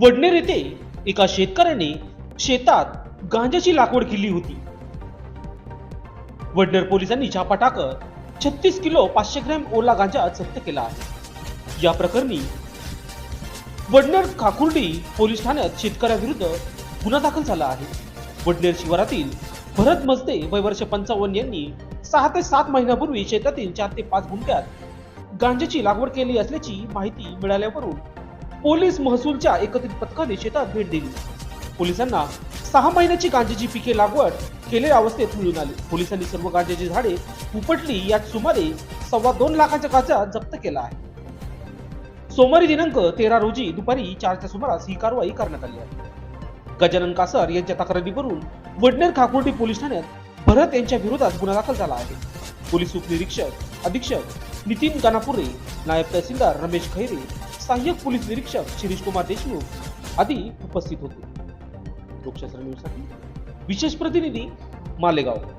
वडनेर येथे एका शेतकऱ्याने शेतात गांजाची लागवड केली होती. वडनेर पोलिसांनी छापा टाकत छत्तीस किलो पाचशे ग्रॅम ओला गांजा जप्त केला आहे. या प्रकरणी वडनेर खाकुर्डी पोलीस ठाण्यात शेतकऱ्याविरुद्ध गुन्हा दाखल झाला आहे. वडनेर शिवारातील भरत मजदे वय वर्ष पंचावन्न यांनी सहा ते सात महिन्यापूर्वी शेतातील चार ते पाच गुंठ्यात गांजाची लागवड केली असल्याची माहिती मिळाल्यावरून पोलीस महसूलच्या एकत्रित पथकाने शेतात भेट दिली. पोलिसांना सहा महिन्याची गांजेची पिके लागवड केलेल्या अवस्थेत मिळून आली. पोलिसांनी सर्व गांजेची झाडे उपटली यात सुमारे सव्वा दोन लाखाच्या काचा जप्त केला आहे. सोमवारी दिनांक तेरा रोजी दुपारी चारच्या सुमारास ही कारवाई करण्यात आली आहे. गजानन कासर यांच्या तक्रारीवरून वडनेर खाकुर्डी पोलीस ठाण्यात भरत यांच्या विरोधात गुन्हा दाखल झाला आहे. पोलीस उपनिरीक्षक अधीक्षक नितीन गानापुरे नायब तहसीलदार रमेश खैरे सहाय्यक पोलीस निरीक्षक शिरीष कुमार देशमुख आदी उपस्थित होते. लोकशास्त्र न्यूजसाठी विशेष प्रतिनिधी मालेगाव.